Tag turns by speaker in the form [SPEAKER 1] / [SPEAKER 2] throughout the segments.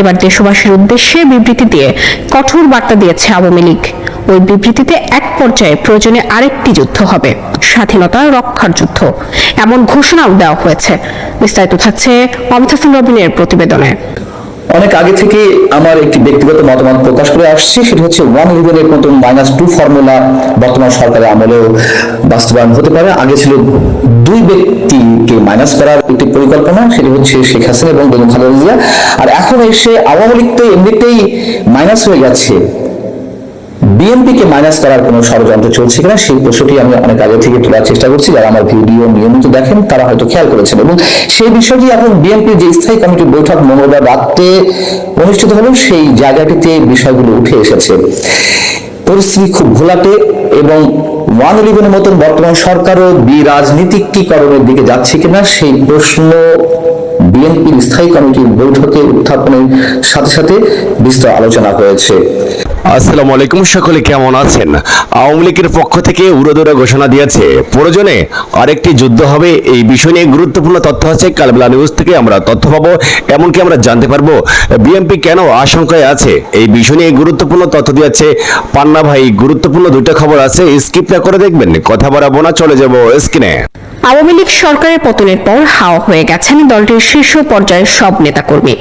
[SPEAKER 1] এবার দেশবাসীর উদ্দেশ্যে বিবৃতি দিয়ে কঠোর বার্তা দিয়েছে আওয়ামী লীগ। ওই বিবৃতিতে এক পর্যায়ে প্রয়োজনে আরেকটি যুদ্ধ হবে, স্বাধীনতা রক্ষার যুদ্ধ। এমন ঘোষণাও দেওয়া হয়েছে। বিস্তারিত থাকছে মমতা সিং রবিনের প্রতিবেদনে।
[SPEAKER 2] অনেক আগে থেকে আমার একটি ব্যক্তিগত মতামত প্রকাশ করে আসছি, সেটা হচ্ছে ওয়ান ইলেভেনের মতন মাইনাস টু ফর্মুলা বর্তমান সরকারের আমলেও বাস্তবায়ন হতে পারে। আগে ছিল দুই ব্যক্তিকে মাইনাস করার একটি পরিকল্পনা, সেটি হচ্ছে শেখ হাসিনা এবং বেগম খালেদা জিয়া। আর এখন এসে আওয়ামী লীগ তো এমনিতেই মাইনাস হয়ে যাচ্ছে বিএনপিকে মাইনাস করার কোনো ষড়যন্ত্র চলছে কিনা সেই প্রশ্নটি আমি অনেক আগে থেকে তোলার চেষ্টা করছি। যারা আমার ভিডিও নিয়মিত দেখেন, তারা হয়তো খেয়াল করেছেন এবং সেই বিষয়টি এখন বিএনপির যে স্থায়ী কমিটির বৈঠক মঙ্গলবার রাতে অনুষ্ঠিত হলো সেই জায়গাটিতে বিষয়গুলো উঠে এসেছে। পরিস্থিতি খুব ঘোলাটে এবং ওয়ান ইলেভেনের মতন বর্তমান সরকারও বিরাজনীতিকীকরণের দিকে যাচ্ছে কিনা সেই প্রশ্ন বিএনপির স্থায়ী কমিটির বৈঠকে উত্থাপনের সাথে সাথে বিস্তর আলোচনা হয়েছে।
[SPEAKER 3] আসসালামু আলাইকুম সকলে কেমন আছেন? আওয়ামী লীগের পক্ষ থেকে উড়োদৌড়া ঘোষণা দিয়েছে প্রয়োজনে আরেকটি যুদ্ধ হবে এই বিষয় নিয়ে গুরুত্বপূর্ণ তথ্য আছে কালবেলা নিউজ থেকে আমরা তথ্য পাবো এমনকি আমরা জানতে পারব বিএনপি কেন আশঙ্কায় আছে এই বিষয় নিয়ে গুরুত্বপূর্ণ তথ্য দিয়েছে পান্না ভাই। গুরুত্বপূর্ণ দুইটা খবর আছে স্কিপ না করে দেখবেন কথা বাড়াবো না চলে যাব স্ক্রিনে।
[SPEAKER 1] আওয়ামী লীগ সরকারের পতনের পর হাওয়া হয়ে গেছেন দলটির শীর্ষ পর্যায়ের সব নেতাকর্মী।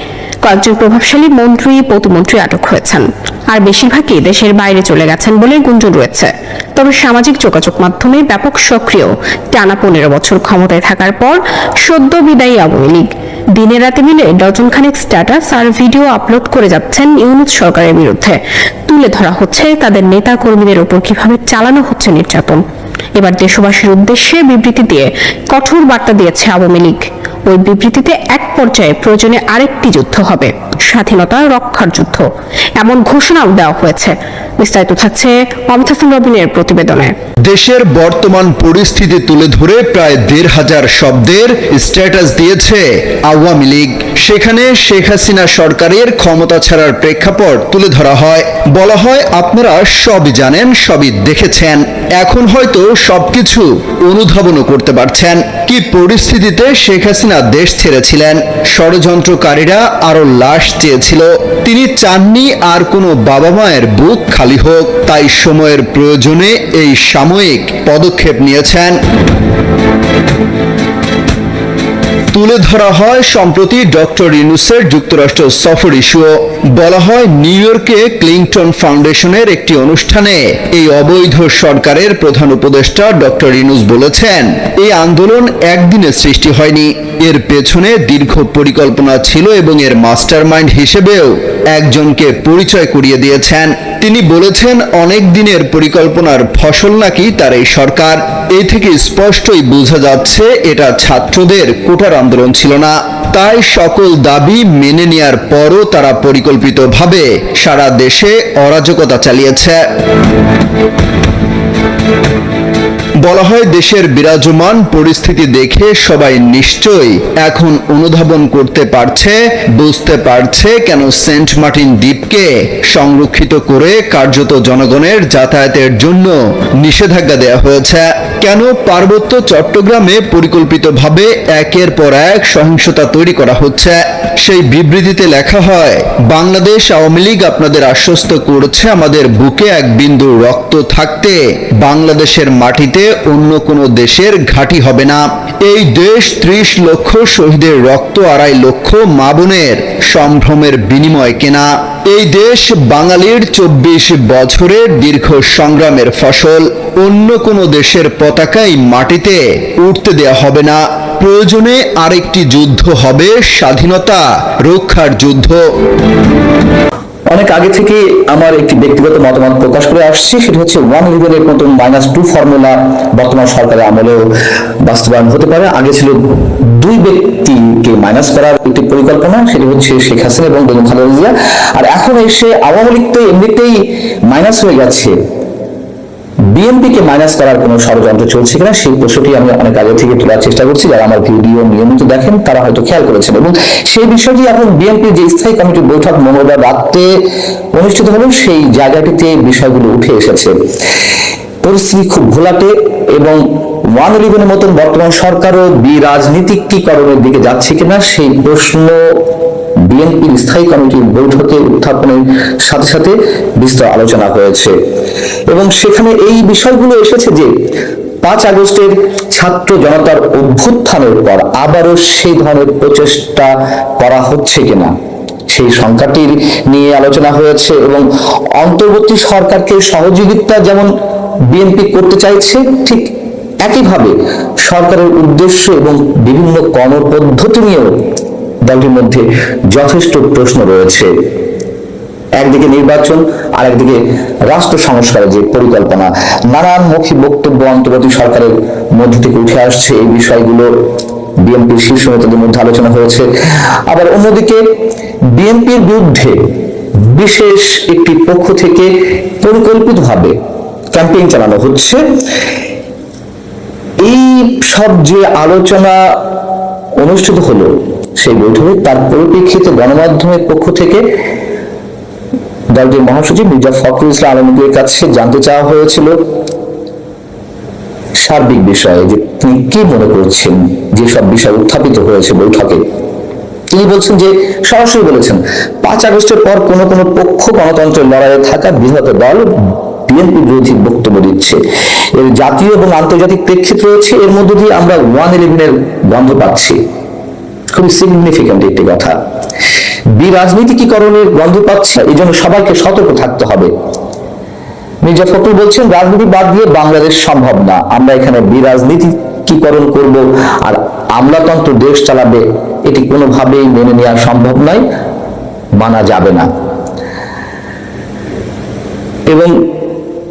[SPEAKER 1] কয়েকজন প্রভাবশালী মন্ত্রী, প্রতিমন্ত্রী আটক হয়েছেন। আর বেশিরভাগই দেশের বাইরে চলে গেছেন বলে গুঞ্জন রয়েছে। তবে সামাজিক যোগাযোগ মাধ্যমে ব্যাপক সক্রিয় টানা পনেরো বছর ক্ষমতায় থাকার পর সদ্য বিদায়ী আওয়ামী লীগ। দিনে রাতে মিলে ডজন খানেক স্ট্যাটাস আর ভিডিও আপলোড করে যাচ্ছেন ইউনুস সরকারের বিরুদ্ধে। তুলে ধরা হচ্ছে তাদের নেতা কর্মীদের ওপর কীভাবে চালানো হচ্ছে নির্যাতন। এবার দেশবাসীর উদ্দেশ্যে বিবৃতি দিয়ে কঠোর বার্তা দিয়েছে আওয়ামী লীগ। ওই বিবৃতিতে এক পর্যায়ে প্রয়োজনে আরেকটি যুদ্ধ হবে, স্বাধীনতা রক্ষার যুদ্ধ। এমন ঘোষণাও দেওয়া হয়েছে। বিস্তারিত থাকছে অমিত রবিনের প্রতিবেদনে।
[SPEAKER 4] দেশের বর্তমান পরিস্থিতি তুলে ধরে প্রায় দেড় হাজার শব্দের স্ট্যাটাস দিয়েছে আওয়ামী লীগ। সেখানে শেখ হাসিনা সরকারের ক্ষমতা ছাড়ার প্রেক্ষাপট তুলে ধরা হয়। বলা হয়, আপনারা সবই জানেন, সবই দেখেছেন। এখন হয়তো সবকিছু অনুধাবনও করতে পারছেন। কি পরিস্থিতিতে শেখ হাসিনা দেশ ছেড়েছিলেন? ষড়যন্ত্রকারীরা আরও লাশ চেয়েছিল। তিনি চাননি আর কোনো বাবা মায়ের বুক খালি হোক, তাই সময়ের প্রয়োজনে এই সাময়িক পদক্ষেপ নিয়েছেন। তুলে ধরা হয় সম্প্রতি ডক্টর ইউনুসের যুক্তরাষ্ট্র সফর ইস্যুও। বলা হয় নিউ ইয়র্কে ক্লিংটন ফাউন্ডেশনের একটি অনুষ্ঠানে এই অবৈধ সরকারের প্রধান উপদেষ্টা ডক্টর ইউনুস বলেছেন এই আন্দোলন একদিনে সৃষ্টি হয়নি। এর পেছনে দীর্ঘ পরিকল্পনা ছিল এবং এর মাস্টারমাইন্ড হিসেবেও একজনকে পরিচয় করিয়ে দিয়েছেন। তিনি বলেছেন, অনেক দিনের পরিকল্পনার ফসল নাকি তার এই সরকার। এ থেকে স্পষ্টই বোঝা যাচ্ছে, এটা ছাত্রদের কোটার আন্দোলন ছিল না। তাই সকল দাবি মেনে নেয়ার পরও তারা পরিকল্পিতভাবে সারা দেশে অরাজকতা চালিয়েছে। বলা হয় দেশের বিরাজমান পরিস্থিতি দেখে সবাই নিশ্চয়ই এখন অনুধাবন করতে পারছে, বুঝতে পারছে কেন সেন্ট মার্টিন দ্বীপকে সংরক্ষিত করে কার্যত জনগণের যাতায়াতের জন্য নিষেধাজ্ঞা দেওয়া হয়েছে। কেন পার্বত্য চট্টগ্রামে পরিকল্পিতভাবে একের পর এক সহিংসতা তৈরি করা হচ্ছে? সেই বিবৃতিতে লেখা হয়, বাংলাদেশ আওয়ামী লীগ আপনাদের আশ্বস্ত করছে আমাদের বুকে এক বিন্দু রক্ত থাকতে, বাংলাদেশের মাটিতে অন্য কোনো দেশের ঘাঁটি হবে না। এই দেশ ত্রিশ লক্ষ শহীদের রক্ত আড়াই লক্ষ মা বোনের সম্ভ্রমের বিনিময় কেনা। এই দেশ বাঙালির চব্বিশ বছরের দীর্ঘ সংগ্রামের ফসল। অন্য কোনো দেশের পতাকাই মাটিতে উঠতে দেয়া হবে না। প্রয়োজনে আরেকটি যুদ্ধ হবে স্বাধীনতা রক্ষার যুদ্ধ।
[SPEAKER 2] অনেক আগে থেকে আমার একটি ব্যক্তিগত মতামত প্রকাশ করে আসছি, সেটা হচ্ছে ওয়ান ইলেভেনের মতন মাইনাস টু ফর্মুলা বর্তমান সরকারের আমলেও বাস্তবায়ন হতে পারে। আগে ছিল দুই ব্যক্তিকে মাইনাস করার একটি পরিকল্পনা, সেটি হচ্ছে শেখ হাসিনা এবং বেগম খালেদা জিয়া। আর এখন এসে আওয়ামী লীগ তো এমনিতেই মাইনাস হয়ে যাচ্ছে বিএনপিকে মাইনাস করার কোনো ষড়যন্ত্র চলছে কিনা সেই প্রশ্নটি আমি অনেক আগে থেকে তোলার চেষ্টা করছি। যারা আমার ভিডিও নিয়মিত দেখেন, তারা হয়তো খেয়াল করেছেন। এবং সেই বিষয়টি এখন বিএনপির যে স্থায়ী কমিটির বৈঠক মঙ্গলবার রাতে অনুষ্ঠিত হলো সেই জায়গাটিতে বিষয়গুলো উঠে এসেছে। পরিস্থিতি খুব ঘোলাটে এবং ওয়ান ইলেভেনের মতন বর্তমান সরকারও বিরাজনীতিকীকরণের দিকে যাচ্ছে কিনা সেই প্রশ্ন বিএনপির স্থায়ী কমিটির বৈঠকে উত্থাপনের সাথে সাথে বিস্তর আলোচনা হয়েছে। এবং সেখানে এই বিষয়গুলো এসেছে যে, পাঁচ আগস্টের ছাত্র জনতার অভ্যুত্থানের পর আবারও সেই ধরনের প্রচেষ্টা করা হচ্ছে কিনা, সেই সংখ্যাটির নিয়ে আলোচনা হয়েছে এবং অন্তর্বর্তী সরকারকে সহযোগিতা যেমন বিএনপি করতে চাইছে, ঠিক একইভাবে সরকারের উদ্দেশ্য এবং বিভিন্ন কর্মপদ্ধতি নিয়েও দলটির মধ্যে যথেষ্ট প্রশ্ন রয়েছে। একদিকে নির্বাচন আর একদিকে রাষ্ট্র সংস্কারের যে পরিকল্পনা। নানানমুখী বক্তব্য অন্তর্বর্তী সরকারের মধ্যে থেকে উঠে আসছে। এই বিষয়গুলো বিএনপির শীর্ষ নেতাদের মধ্যে আলোচনা হয়েছে। আবার অন্যদিকে বিএনপির বিরুদ্ধে বিশেষ একটি পক্ষ থেকে পরিকল্পিতভাবে ক্যাম্পেইন চালানো হচ্ছে। এই সব যে আলোচনা অনুষ্ঠিত হলো সেই বৈঠকে তার পরিপ্রেক্ষিতে গণমাধ্যমের পক্ষ থেকে দলটির মহাসচিব মির্জা ফখরুল ইসলাম আলমগীরের কাছে জানতে চাওয়া হয়েছিল সার্বিক বিষয়ে যে তিনি কি মনে করছেন যে সব বিষয় উত্থাপিত হয়েছে বৈঠকে। তিনি বলছেন যে, সরাসরি বলেছেন, পাঁচ আগস্টের পর কোন কোন পক্ষ গণতন্ত্রের লড়াইয়ে থাকা বৃহৎ দল বিএনপি বিরোধী বক্তব্য দিচ্ছে। এর জাতীয় এবং আন্তর্জাতিক প্রেক্ষিত রয়েছে। এর মধ্য দিয়ে আমরা ওয়ান ইলেভেনের গন্ধ পাচ্ছি। খুবই সিগনিফিক্যান্ট একটি কথা। বিরাজনীতিকরণের গন্ধ পাচ্ছে, এই জন্য সবাইকে সতর্ক থাকতে হবে। মির্জা ফখরুল বলছেন, রাজনীতি বাদ দিয়ে বাংলাদেশ সম্ভব না। আমরা এখানে বিরাজনীতিকরণ করব আর আমলাতন্ত্র দেশ চালাবে। এটি কোনোভাবেই মেনে নেওয়া সম্ভব নয়, মানা যাবে না। এবং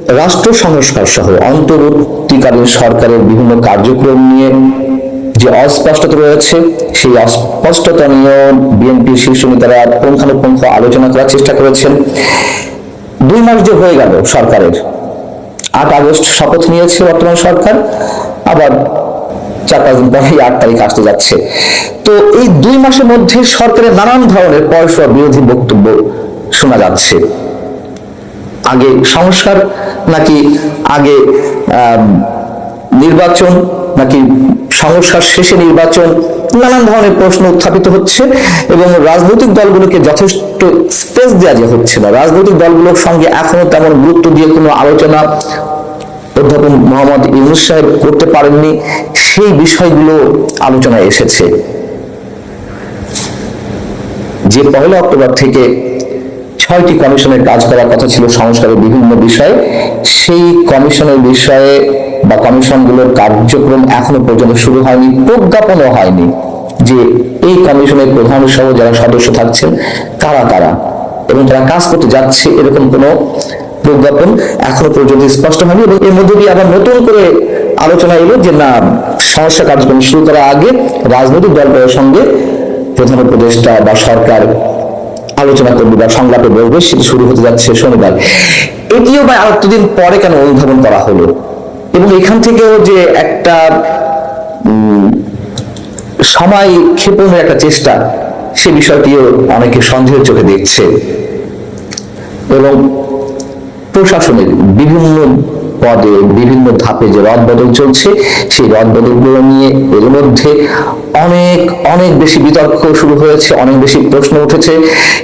[SPEAKER 2] রাষ্ট্র সংস্কার সহ অন্তর্বর্তীকালীন সরকারের বিভিন্ন কার্যক্রম নিয়ে যে অস্পষ্টতা রয়েছে, সেই অস্পষ্টতা নিয়েও বিএনপির শীর্ষ নেতারা পুঙ্খানুপুঙ্খ আলোচনা করার চেষ্টা করেছেন। দুই মাস যে হয়ে গেল সরকারের। আট আগস্ট শপথ নিয়েছে বর্তমান সরকার, আবার চার পাঁচ দিন পরেই আট তারিখ আসতে যাচ্ছে। তো এই দুই মাসের মধ্যে সরকারের নানান ধরনের পরস্পর বিরোধী বক্তব্য শোনা যাচ্ছে। আগে সংস্কার, নাকি আগে নির্বাচন, নাকি সংস্কার শেষে নির্বাচন? নানান ধরনের প্রশ্ন উত্থাপিত হচ্ছে এবং রাজনৈতিক দলগুলোকে যথেষ্ট স্পেস দেওয়া যে হচ্ছে না। রাজনৈতিক দলগুলোর সঙ্গে এখনও তেমন গুরুত্ব দিয়ে কোনো আলোচনা অধ্যাপক মোহাম্মদ ইউনুস সাহেব করতে পারেননি। সেই বিষয়গুলো আলোচনায় এসেছে। যে পহেলা অক্টোবর থেকে ছয়টি কমিশনের কাজ করার কথা ছিল সংস্কারের বিভিন্ন বিষয়ে। সেই কমিশনের বিষয়ে বা কমিশনগুলোর কার্যক্রম এখনও পর্যন্ত শুরু হয়নি, প্রজ্ঞাপনও হয়নি যে এই কমিশনের প্রধান সহ যারা সদস্য থাকছেন তারা তারা এবং যারা কাজ করতে যাচ্ছে, এরকম কোনো প্রজ্ঞাপন এখনও পর্যন্ত স্পষ্ট হয়নি এবং এর মধ্যে দিয়ে আবার নতুন করে আলোচনা এলো যে না, সংস্কার কার্যক্রম শুরু করার আগে রাজনৈতিক দলগুলোর সঙ্গে প্রধান উপদেষ্টা বা সরকার আলোচনা করবে বা সংলাপে বলবে, সেটি শুরু হতে যাচ্ছে শনিবার। এটিও বা আর দিন পরে কেন অনুধাবন করা হলো? এবং এখান থেকেও যে একটা সময় ক্ষেপণের একটা চেষ্টা, সে বিষয়টিও অনেকে সন্দেহের চোখে দেখছে। এবং প্রশাসনের বিভিন্ন পদে, বিভিন্ন ধাপে যে রদ বদল চলছে, সেই রদ বদলগুলো নিয়ে এর মধ্যে অনেক অনেক বেশি বিতর্ক শুরু হয়েছে, অনেক বেশি প্রশ্ন উঠেছে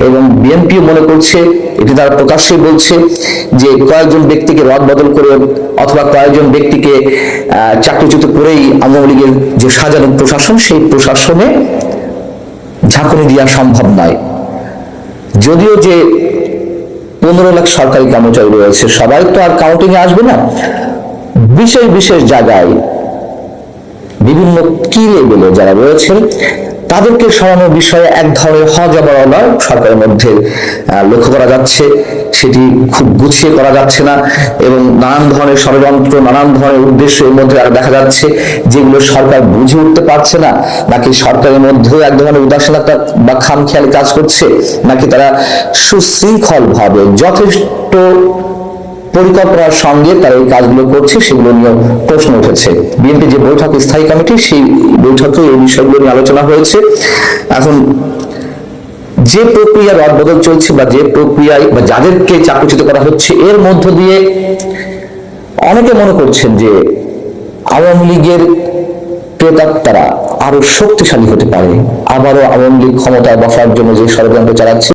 [SPEAKER 2] এবং বিএনপি মনে করছে, এটি তারা প্রকাশ্যে বলছে যে কয়েকজন ব্যক্তিকে রদ বদল করে অথবা কয়েকজন ব্যক্তিকে চাকরিচ্যুত করেই আওয়ামী লীগের যে সাজানো প্রশাসন, সেই প্রশাসনে ঝাঁকুনি দেওয়া সম্ভব নয়। যদিও যে পনেরো লাখ সরকারি কর্মচারী রয়েছে, সবাই তো আর কাউন্টিং আসবে না। বিশেষ বিশেষ জায়গায় বিভিন্ন কি যারা রয়েছেন, তাদেরকে সরানোর বিষয়ে এক ধরনের হজবরলা সরকারের মধ্যে লক্ষ্য করা যাচ্ছে। সেটি খুব গুছিয়ে করা যাচ্ছে না এবং নানান ধরনের ষড়যন্ত্র, নানান ধরনের উদ্দেশ্য এর মধ্যে আর দেখা যাচ্ছে যেগুলো সরকার বুঝে উঠতে পারছে না। নাকি সরকারের মধ্যেও এক ধরনের উদাসীনতা বা খামখেয়ালি কাজ করছে? নাকি তারা সুশৃঙ্খল ভাবে যথেষ্ট পরিকল্পনার সঙ্গে তারা এই কাজগুলো করছে, সেগুলো নিয়ে প্রশ্ন উঠেছে। বিএনপি যে বৈঠক, স্থায়ী কমিটি, সেই বৈঠকে এই বিষয়গুলো নিয়ে আলোচনা হয়েছে। এখন যে প্রক্রিয়া রদ বদল চলছে বা যে প্রক্রিয়ায় বা যাদেরকে চাকরিচ্যুত করা হচ্ছে, এর মধ্য দিয়ে অনেকে মনে করছেন যে আওয়ামী লীগের প্রেতাত্মারা আরও শক্তিশালী হতে পারে। আবারও আওয়ামী লীগ ক্ষমতায় বসার জন্য যে ষড়যন্ত্র চালাচ্ছে